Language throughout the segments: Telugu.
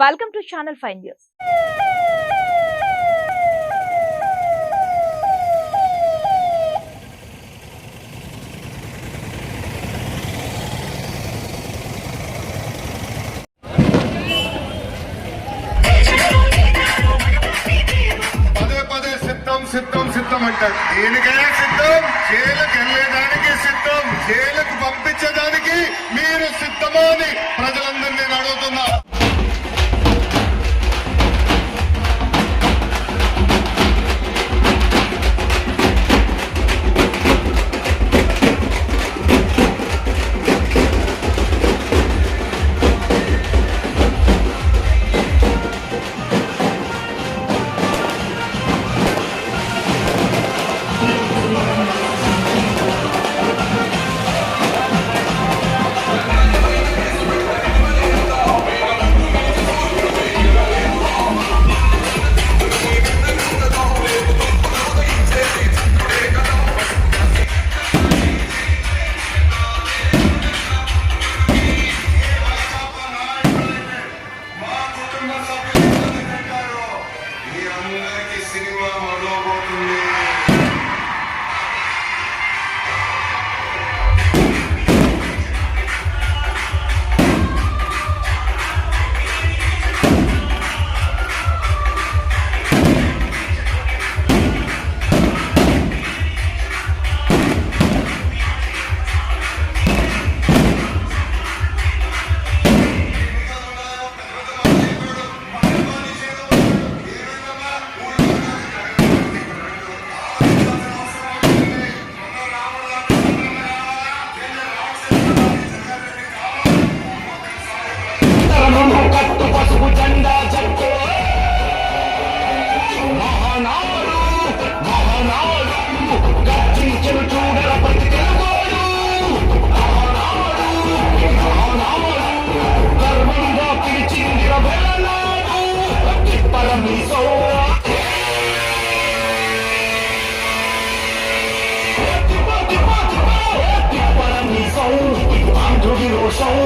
Welcome to channel five news పదే పదే సిద్ధం సిద్ధం సిద్ధం అంటారు దేనికైనా సిద్ధం జైలుకి వెళ్ళేదానికి సిద్ధం జైలుకు పంపించేదానికి మీరు సిద్ధమా అని ప్రజలందరినీ నేను అడుగుతున్నా. Show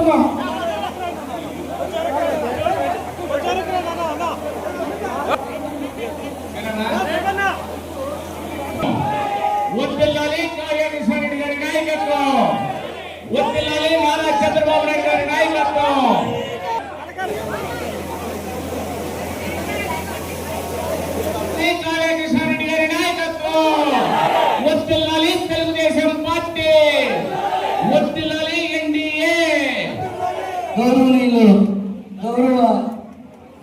రవీంద్ర ఒత్తిల్లాలి కార్యకృష్ణ రెడ్డి గారి నాయకత్వం ఒత్తిల్లాలి నారా చంద్రబాబు నాయుడు గారి నాయకత్వం శ్రీ గౌరవనీయులు గౌరవ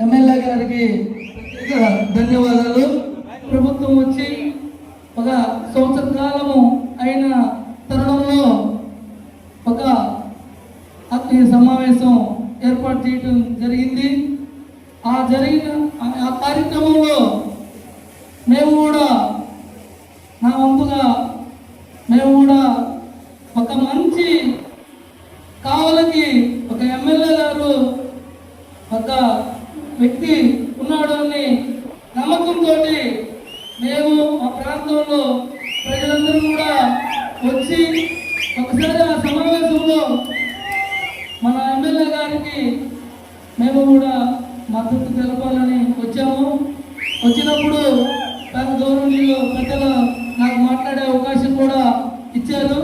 ఎమ్మెల్యే గారికి ప్రత్యేక ధన్యవాదాలు. ప్రభుత్వం వచ్చి ఒక సంవత్సర కాలము అయిన తరుణంలో ఒక ఆత్మీయ సమావేశం ఏర్పాటు చేయటం జరిగింది. ఆ జరిగిన ఆ- ఆ కార్యక్రమంలో మేము కూడా నా వంతుగా మేము కూడా ఒక మంచి కావలకి ఒక ఎమ్మెల్యే గారు ఒక వ్యక్తి ఉన్నాడు అని నమ్మకంతో మేము మా ప్రాంతంలో ప్రజలందరూ కూడా వచ్చి ఒకసారి ఆ సమావేశంలో మన ఎమ్మెల్యే గారికి మేము కూడా మద్దతు తెలపాలని వచ్చాము. వచ్చినప్పుడు పెద్ద గౌరవనీయులు ప్రజలు నాకు మాట్లాడే అవకాశం కూడా ఇచ్చారు.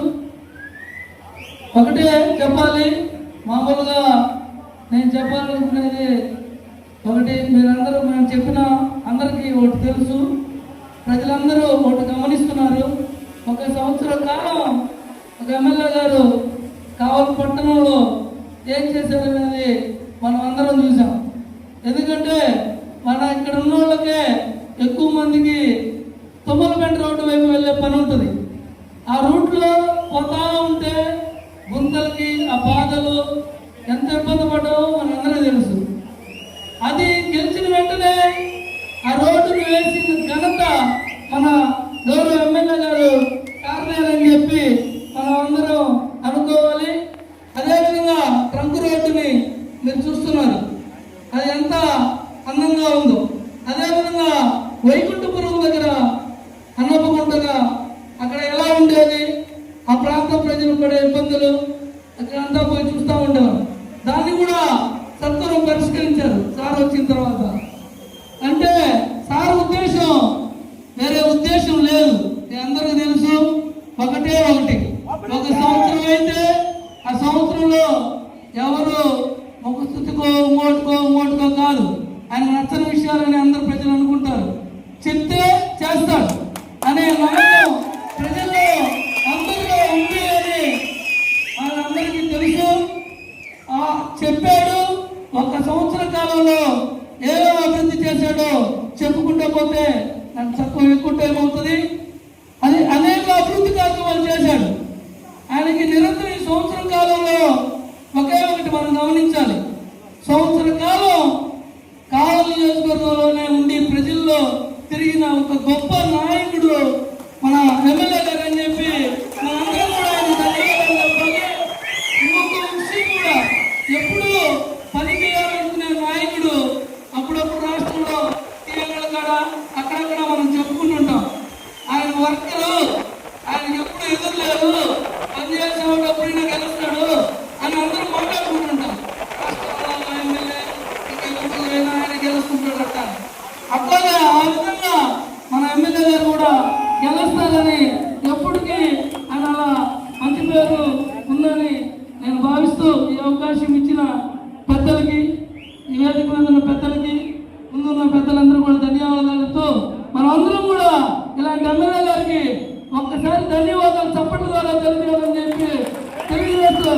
ఒకటే చెప్పాలి మామూలుగా నేను చెప్పాలనుకునేది ఒకటి మీరందరూ మేము చెప్పిన అందరికీ ఒకటి తెలుసు. ప్రజలందరూ ఒకటి గమనిస్తున్నారు. ఒక సంవత్సరం కాలం ఒక ఎమ్మెల్యే గారు కావలి పట్టణంలో ఏం చేశారనేది మనం అందరం చూసాం ఎందుకంటే మన ఇక్కడ ఉన్న వాళ్ళకే ఎక్కువ మందికి తుమ్మలపేట రోడ్డు వైపు వెళ్ళే పని ఉంటుంది ఆ రూట్లో పోతా ఉంటే గుంతలకి ఆ బాధలు ఎంత ఇబ్బంది పడ్డావో మనందరూ తెలుసు అది గెలిచిన వెంటనే ఆ చేసిన ఘనత మన గౌరవ ఎమ్మెల్యే గారు కారణాలని చెప్పి మనం అందరం అనుకోవాలి. అదేవిధంగా ట్రంక్ రోడ్డుని మీరు చూస్తున్నారు. అది ఎంత అందంగా ఉందో. అదేవిధంగా వైకుంఠపురం దగ్గర అన్నపగుంటగా అక్కడ ఎలా ఉండేది? ఆ ప్రాంత ప్రజలు పడే ఇబ్బందులు అక్కడ అంతా పోయి చూస్తూ ఉండేవారు. దాన్ని కూడా సత్వరం పరిష్కరించారు. సార్ వచ్చిన తర్వాత అంటే సార్ ఉద్దేశం వేరే ఉద్దేశం లేదు మీ అందరికీ తెలుసు ఒకటే ఒకటి ఒక సంవత్సరం అయితే ఆ సంవత్సరంలో ఎవరు ఒక స్థుతికో ఇంకోటికో ఇంకోటికో కాదు. ఆయన నచ్చని విషయాలని అందరు ప్రజలు అనుకుంటారు. చెప్తే చేస్తాడు. అనే నమ్మకం ప్రజల్లో అందరిలో ఉంది అని వాళ్ళందరికీ తెలుసు. ఆ చెప్పాడు. ఒక సంవత్సర కాలంలో ఏదో అభివృద్ధి చేశాడో చెప్పుకుంటూ పోతే నాకు తక్కువ ఎక్కువ టైం అవుతుంది అది అనేక అభివృద్ధి కార్యక్రమాలు చేశాడు ఆయనకి నిరంతరం ఈ సంవత్సరం కాలంలో ఒకే ఒకటి మనం గమనించాలి సంవత్సర కాలం కావలి నియోజకవర్గంలోనే ఉండి ప్రజల్లో తిరిగిన ఒక గొప్ప నాయకుడు గారికి ఒక్కసారి ధన్యవాదాలు చప్పటి ద్వారా తెలియజేయాలని చెప్పి తెలియజేస్తూ